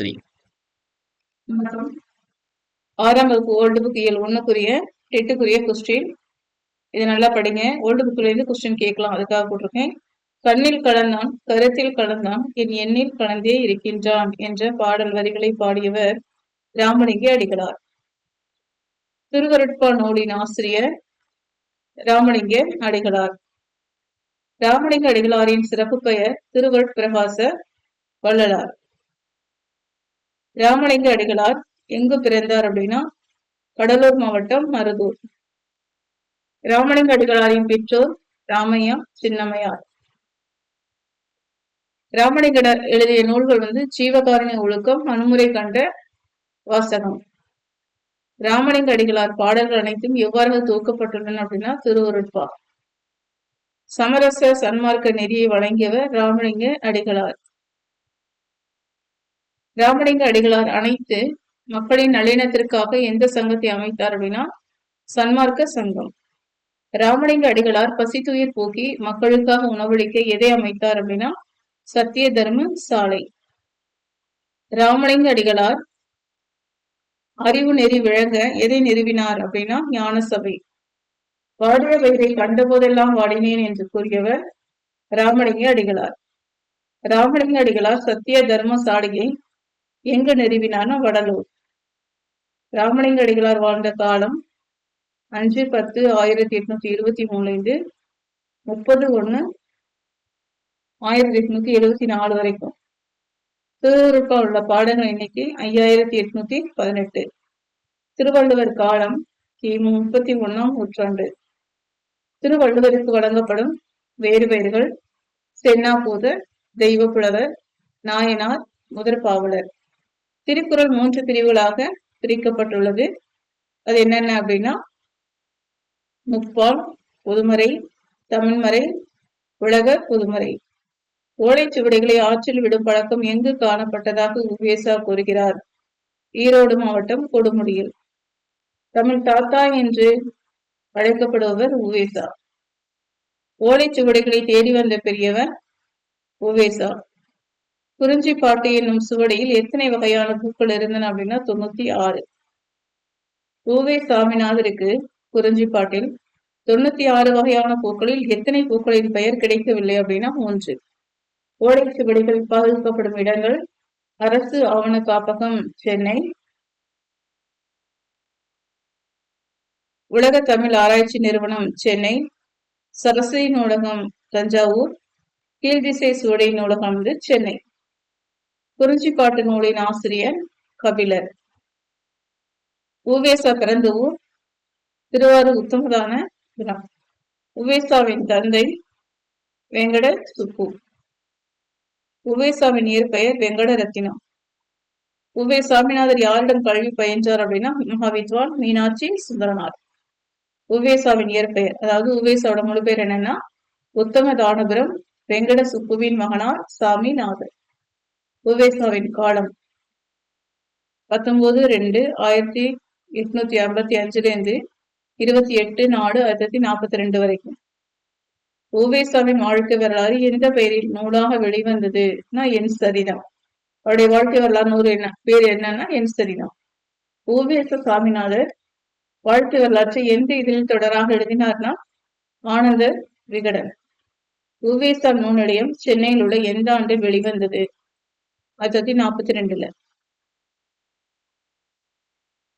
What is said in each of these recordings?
Three ஆறாம் வகுப்பு old book இயல் ஒன்றுக்குரிய எட்டுக்குரிய கொஸ்டின் இதை நல்லா படிங்க. ஓல்டு புக்ல இருந்து கொஸ்டின் கேட்கலாம். அதுக்காக போட்டிருக்கேன். கண்ணில் கலந்தான் கருத்தில் கலந்தான் என் எண்ணில் கலந்தே இருக்கின்றான் என்ற பாடல் வரிகளை பாடியவர் ராமலிங்க அடிகளார். திருவருட்பா நூலின் ஆசிரியர் ராமலிங்க அடிகளார். ராமலிங்க அடிகளாரின் சிறப்பு பெயர் திருவருட்பிரகாச வள்ளலார். ராமலிங்க அடிகளார் எங்கு பிறந்தார் அப்படின்னா கடலூர் மாவட்டம் மருதூர். ராமலிங்க அடிகளாரின் பெற்றோர் ராமையா சின்னமையார் ராமலிங்கர் எழுதிய நூல்கள் வந்து ஜீவகாரணி ஒழுக்கம் அனுமுறை கண்ட வாசகம். ராமலிங்க அடிகளார் பாடல்கள் அனைத்தும் எவ்வாறு தூக்கப்பட்டுள்ளன அப்படின்னா திருவருட்பா. சமரச சன்மார்க்க நெறியை வழங்கியவர் ராமலிங்க அடிகளார். ராமலிங்க அடிகளார் அனைத்து மக்களின் நல்லிணத்திற்காக எந்த சங்கத்தை அமைத்தார் அப்படின்னா சன்மார்க்க சங்கம். ராமலிங்க அடிகளார் பசித்துயிர் போக்கி மக்களுக்காக உணவளிக்க எதை அமைத்தார் அப்படின்னா சத்திய தர்ம சாலை. ராமலிங்க அடிகளார் அறிவு நெறி விளங்க எதை நிறுவினார் அப்படின்னா ஞான சபை. வாடிய வயிறை கண்டபோதெல்லாம் வாடினேன் என்று கூறியவர் ராமலிங்க அடிகளார். ராமலிங்க அடிகளார் சத்திய தர்ம சாலையை எங்க நிறுவினார்னா வடலூர். ராமலிங்க அடிகளார் வாழ்ந்த காலம் அஞ்சு பத்து ஆயிரத்தி எட்நூத்தி இருபத்தி மூணுலேருந்து முப்பது ஒண்ணு ஆயிரத்தி எட்நூத்தி எழுபத்தி நாலு வரைக்கும். திருவருக்கா உள்ள பாடங்கள் எண்ணிக்கை ஐயாயிரத்தி எட்நூத்தி பதினெட்டு. திருவள்ளுவர் காலம் கிமு முப்பத்தி ஒன்னாம் நூற்றாண்டு. திருவள்ளுவருக்கு வழங்கப்படும் வேறு பெயர்கள் சென்னாபூதர் தெய்வப்புலவர் நாயனார் முதற்பாவலர் திருக்குறள் மூன்று பிரிவுகளாக பிரிக்கப்பட்டுள்ளது. அது என்னென்ன அப்படின்னா முப்பால் பொதுமறை தமிழ்மறை உலக பொதுமறை. ஓலைச்சுவடிகளை ஆற்றில் விடும் பழக்கம் எங்கு காணப்பட்டதாக உவேசா கூறுகிறார். ஈரோடு மாவட்டம் கொடுமுடியில். தமிழ் தாத்தா என்று அழைக்கப்படுபவர் உவேசா ஓலைச்சுவடிகளை தேடி வந்த பெரியவர் உவேசா குறிஞ்சி பாட்டு என்னும் சுவடியில் எத்தனை வகையான பூக்கள் இருந்தன அப்படின்னா தொண்ணூத்தி ஆறு. ஊவே சாமிநாதருக்கு குறிஞ்சி பாட்டில். தொண்ணூத்தி ஆறு வகையான பூக்களில் எத்தனை பூக்களின் பெயர் கிடைக்கவில்லை அப்படின்னா மூன்று. ஓடை சுவடிகள் பாதுகாக்கப்படும் இடங்கள். அரசு ஆவண காப்பகம் சென்னை. உலக தமிழ் ஆராய்ச்சி நிறுவனம் சென்னை. சரஸ்வதி நூலகம் தஞ்சாவூர். கீழ்திசை சுவடை நூலகம் வந்து சென்னை. குறிஞ்சிக்காட்டு நூலின் ஆசிரியர் கபிலர். உவேசா பிறந்த ஊர் திருவாரூர் உத்தமதான உவேசாவின் தந்தை வெங்கட சுப்பு உவேசாவின் இயற்பெயர் வெங்கட ரத்தினம் உவே சாமிநாதர் யாரிடம் கல்வி பயின்றார் அப்படின்னா மகாவித்வான் மீனாட்சி சுந்தரநாத் உவேசாவின் இயற்பெயர் அதாவது உவேசாவோட முழு பேர் என்னன்னா உத்தம தானபுரம் வெங்கட சுப்புவின் மகனார் சாமிநாதர். உவேசாவின் காலம். பத்தொன்பது ரெண்டு ஆயிரத்தி எட்நூத்தி ஐம்பத்தி அஞ்சுலேருந்து இருபத்தி எட்டு நாலு ஆயிரத்தி நாற்பத்தி ரெண்டு வரைக்கும். ஓவேசாவின் வாழ்க்கை வரலாறு எந்த பெயரில் நூலாக வெளிவந்தது? என் சரிதான். அவருடைய வாழ்க்கை வரலாறு நூறு என்ன பேர் என்னன்னா என் சரிதான். ஓவேச சாமிநாதர் வாழ்க்கை வரலாற்றை எந்த இதில் தொடராக எழுதினார்னா ஆனந்த விகடன். உவேசா நூல் நிலையம் சென்னையில் உள்ள எந்த ஆண்டு வெளிவந்தது? ஆயிரத்தி தொள்ளாயிரத்தி நாற்பத்தி ரெண்டுல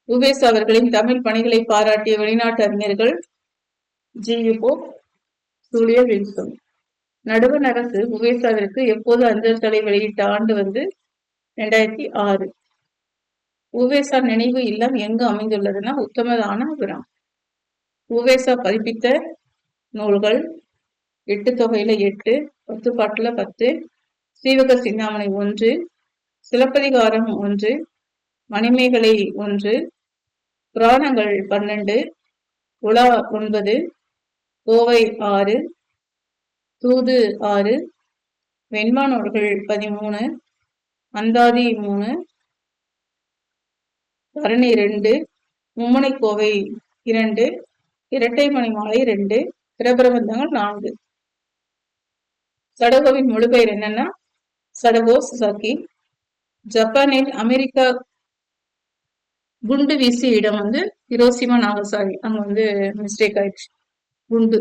உவேஸ் அவர்களின் தமிழ் பணிகளை பாராட்டிய வெளிநாட்டு அறிஞர்கள் ஜி. சூழிய வில்சன் நடுவண் அரசு உவேசாவிற்கு எப்போது அஞ்சல் தலை வெளியிட்ட ஆண்டு வந்து ரெண்டாயிரத்தி ஆறு. உவேசா நினைவு இல்லம் எங்கு அமைந்துள்ளதுன்னா உத்தமதானபுரம் உவேசா பதிப்பித்த நூல்கள் எட்டு தொகையில எட்டு பத்து பாட்டுல பத்து சீவக சிந்தாமணி ஒன்று சிலப்பதிகாரம் ஒன்று மணிமேகலை ஒன்று புராணங்கள் பன்னெண்டு உலா ஒன்பது கோவை ஆறு தூது ஆறு வெண்மானோர்கள் பதிமூணு அந்தாதி மூணு பரணி ரெண்டு மும்மனை கோவை இரண்டு இரட்டை மணி மாலை ரெண்டு பிரபிரபந்தங்கள் நான்கு. சடகோவின் முழு பெயர் என்னன்னா சடகோ சுசாக்கி ஜப்பானில் அமெரிக்கா குண்டு வீசிய இடம் வந்து ஹிரோசிமா நாகசாகி. அங்க வந்து மிஸ்டேக் ஆயிடுச்சு. குண்டு.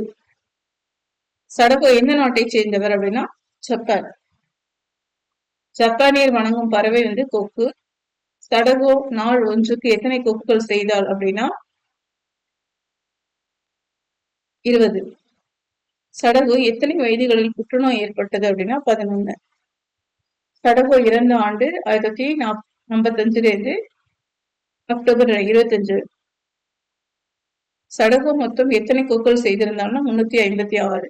சடகோ எந்த நாட்டை சேர்ந்தவர் அப்படின்னா ஜப்பான். ஜப்பானியர் வணங்கும் பறவை வந்து கொக்கு. சடகோ நாள் ஒன்றுக்கு எத்தனை கொக்குகள் செய்தால் அப்படின்னா இருபது. சடகு எத்தனை வயதுகளில் புற்றுநோய் ஏற்பட்டது அப்படின்னா பதினொன்னு. சடகோ இறந்த ஆண்டு ஆயிரத்தி ஐம்பத்தஞ்சுல இருந்து அக்டோபர் இருபத்தஞ்சு. சடகோ மொத்தம் எத்தனை கோக்கள் செய்திருந்தாங்கன்னா முன்னூத்தி ஐம்பத்தி ஆறு.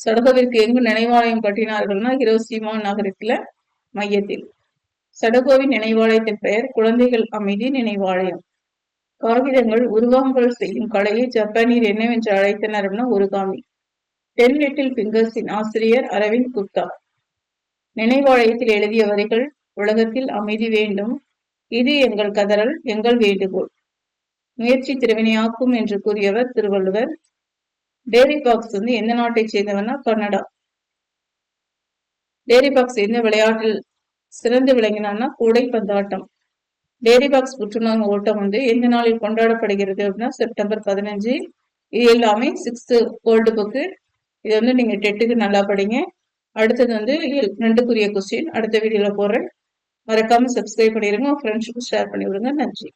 சடகோவிற்கு எங்கு நினைவாலயம் கட்டினார்கள்னா ஹிரோசிமா நகரத்துல மையத்தில். சடகோவின் நினைவாலயத்தின் பெயர் குழந்தைகள் அமைதி நினைவாலயம். காகிதங்கள் உருவாங்கல் செய்யும் கலையை ஜப்பானியர் என்னவென்று அழைத்தனர் அப்படின்னா ஒருகாமி டென் லிட்டில் பிங்கர்ஸின் ஆசிரியர் அரவிந்த் குப்தா நினைவாலயத்தில் எழுதிய வரிகள் உலகத்தில் அமைதி வேண்டும். இது எங்கள் கதறல் எங்கள் வேண்டுகோள். முயற்சி திருவினையாக்கும் என்று கூறியவர் திருவள்ளுவர். டேரி பாக்ஸ் வந்து எந்த நாட்டை சேர்ந்தவனா கனடா டேரி பாக்ஸ் எந்த விளையாட்டில் சிறந்து விளங்கினான்னா கூடை பந்தாட்டம். டேரி பாக்ஸ் புற்றுநோய் ஓட்டம் வந்து எந்த நாளில் கொண்டாடப்படுகிறது அப்படின்னா செப்டம்பர் பதினஞ்சு. இது எல்லாமே சிக்ஸ்த்து ஓல்டு புக்கு இது வந்து நீங்க டெட்டுக்கு நல்லா படிங்க. அடுத்தது வந்து ரெண்டுக்குரிய கொஸ்டின் அடுத்த வீடியோல போடுறேன். மறக்காம சப்ஸ்கிரைப் பண்ணிடுங்க ஃப்ரெண்ட்ஸுக்கு ஷேர் பண்ணி விடுங்க நன்றி.